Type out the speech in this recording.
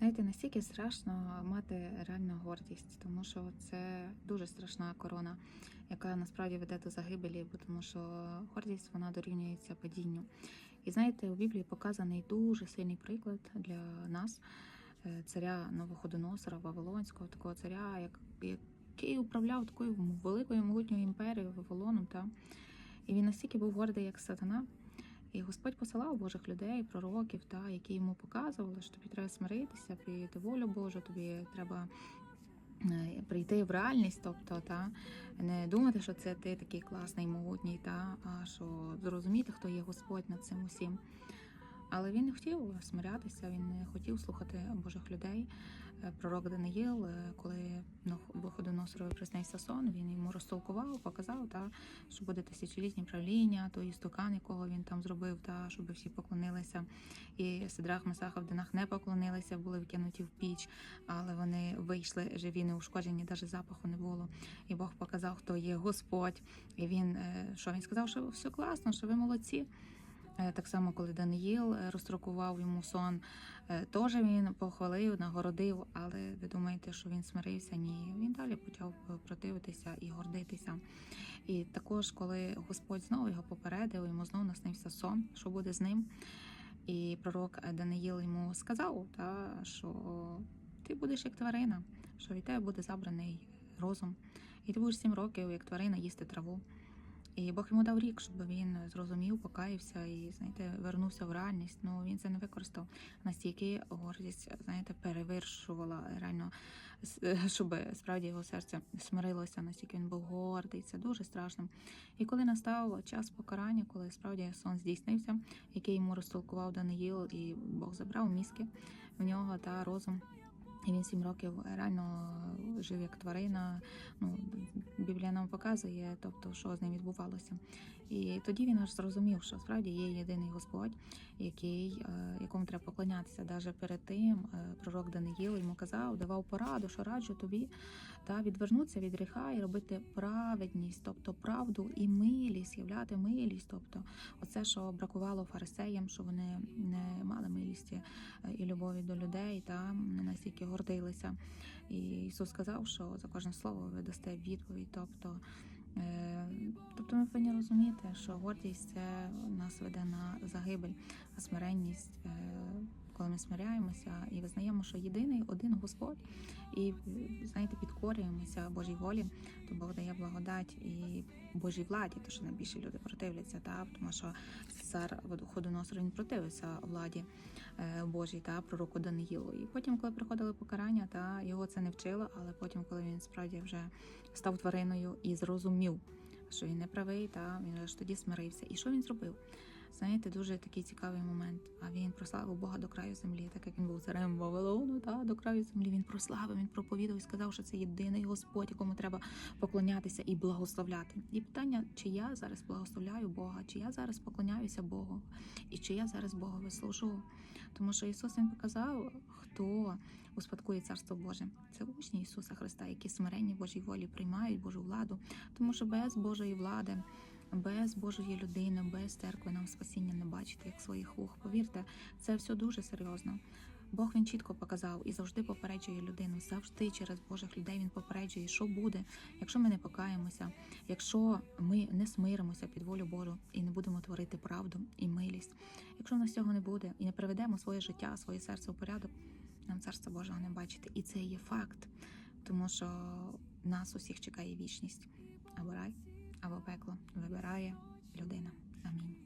Знаєте, настільки страшно мати реальну гордість, тому що це дуже страшна корона, яка насправді веде до загибелі, тому що гордість вона дорівнюється падінню. І знаєте, у Біблії показаний дуже сильний приклад для нас, е, царя Новоходоносора Вавилонського, такого царя, який управляв такою великою могутньою імперією Вавилоном. Та? І він настільки був гордий, як сатана. І Господь посилав Божих людей, пророків, та, які йому показували, що тобі треба смиритися під волю Божу, тобі треба е, прийти в реальність, тобто та не думати, що це ти такий класний, могутній, та а що зрозуміти, хто є Господь над цим усім. Але він не хотів смирятися, він не хотів слухати Божих людей. Пророк Даниїл, е, коли Виходоносорові приснився сон, він йому розтолкував, показав, та, що буде тисячолітнє правління, той істукан, якого він там зробив, та, щоб всі поклонилися. І Сидрах, Месах, Авдинах не поклонилися, були вкинуті в піч, але вони вийшли живі, неушкоджені, навіть запаху не було. І Бог показав, хто є Господь. І він е, що він сказав, що все класно, що ви молодці. Е, Так само, коли Даниїл е, розстрокував йому сон, е, теж він похвалив, нагородив, але ви думаєте, що він смирився? Ні, він далі почав противитися і гордитися. І також, коли Господь знову його попередив, йому знову наснився сон, що буде з ним. І пророк Даниїл йому сказав, та, що ти будеш як тварина, що від тебе буде забраний розум, і ти будеш сім років, як тварина, їсти траву. І Бог йому дав рік, щоб він зрозумів, покаявся і знаєте, вернувся в реальність. Ну він це не використав. Настільки гордість, знаєте, перевершувала реально, щоб справді його серце смирилося, настільки він був гордий. Це дуже страшно. І коли настав час покарання, коли справді сон здійснився, який йому розтолкував Даниїл, і Бог забрав мізки в нього та розум. І він сім років реально жив як тварина. Ну, нам показує, тобто, що з ним відбувалося. І тоді він аж зрозумів, що справді є єдиний Господь, який, е, якому треба поклонятися. Навіть перед тим е, пророк Даниїл йому казав, давав пораду, що раджу тобі та відвернутися від гріха і робити праведність, тобто правду і милість, являти милість. Тобто, оце, що бракувало фарисеям, що вони не мали милісті е, і любові до людей, та не настільки гордилися. І Ісус сказав, що за кожне слово ви дасте відповідь. Тобто, е, тобто ми повинні розуміти, що гордість це нас веде на загибель, а смиренність. Коли ми смиряємося і визнаємо, що єдиний один Господь, і знаєте, підкорюємося Божій волі, то Бог дає благодать і Божій владі, то що найбільше люди противляться, та тому що цар Ходоносор він противився владі е, Божій та пророку Даниїлу. І потім, коли приходили покарання, та його це не вчило, але потім, коли він справді вже став твариною і зрозумів, що він не правий, та він ж тоді смирився. І що він зробив? Знаєте, дуже такий цікавий момент. А він прославив Бога до краю землі, так як він був царем Вавилону, та до краю землі. Він прославив, він проповідав і сказав, що це єдиний Господь, якому треба поклонятися і благословляти. І питання, чи я зараз благословляю Бога, чи я зараз поклоняюся Богу, і чи я зараз Богові служу. Тому що Ісус Він показав, хто успадкує Царство Боже. Це учні Ісуса Христа, які смиренні Божій волі приймають Божу владу, тому що без Божої влади. Без Божої людини, без церкви нам спасіння не бачити, як своїх вух. Повірте, це все дуже серйозно. Бог він чітко показав і завжди попереджує людину. Завжди через Божих людей він попереджує, що буде, якщо ми не покаємося, якщо ми не смиримося під волю Божу і не будемо творити правду і милість. Якщо в нас цього не буде і не приведемо своє життя, своє серце в порядок, нам царства Божого не бачити. І це є факт, тому що нас усіх чекає вічність або рай, або пекло вибирає людина. Амінь.